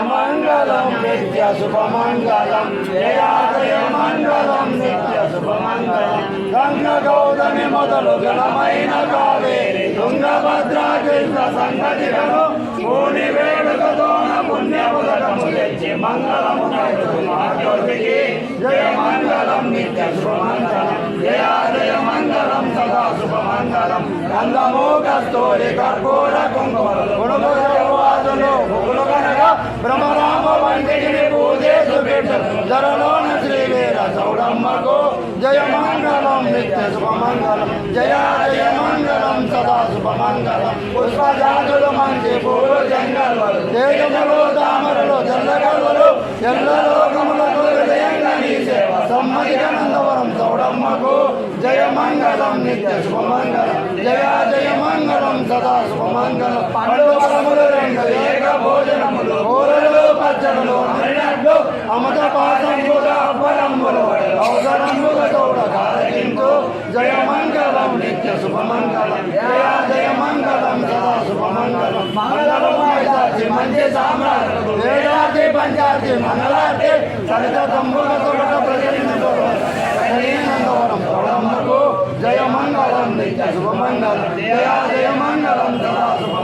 నిత్య శుభమంగళం జయాజయ మంగళం నిత్య శుభమంగళం. గంగ గౌతమి మొదలు గణమైన కావేరి తుంగభద్ర కృష్ణ సంగతిగను పూని వేడుకతోన పుణ్యముదకము తెచ్చి మంగళము మాతృకి జయ మంగళం నిత్య శుభమంగళం జయాజయ మంగళం సదా శుభమంగళం. గంధము కస్తూరి కర్పూర కుంకుమ గుణము బిడ్డ ధరలోన శ్రీ వీర చౌడమ్మకు జయ మంగళం నిత్య శుభమంగళం జయ జయ మంగళం సదా శుభమంగళం పుష్పజాతులు మంచి పూలు జంగలు తేజములు తామరలు జల్లగలు ఎల్ల లోకములకు హృదయంగా నీ సేవ సమ్మతిగా చౌడమ్మకు జయ మంగళం నిత్య శుభమంగళం జయ జయ మంగళం సదా శుభమంగళం పండుగ పాసంబుగా అప్పలంబులు అవసరముగా తోడ కారకింతు జయ మంగళం నిత్య శుభమంగళం జయ జయ మంగళం సదా శుభమంగళం మంగళమయ సాక్షి మంచి సామ్రాజ్యం వేదాది పంచాయతీ మంగళార్తి సరిత తంబుల తోట ప్రజలందరం జయ మంగళం నిత్య శుభమంగళం. జయ జయ మంగళం సదా శుభ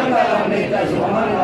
Amen.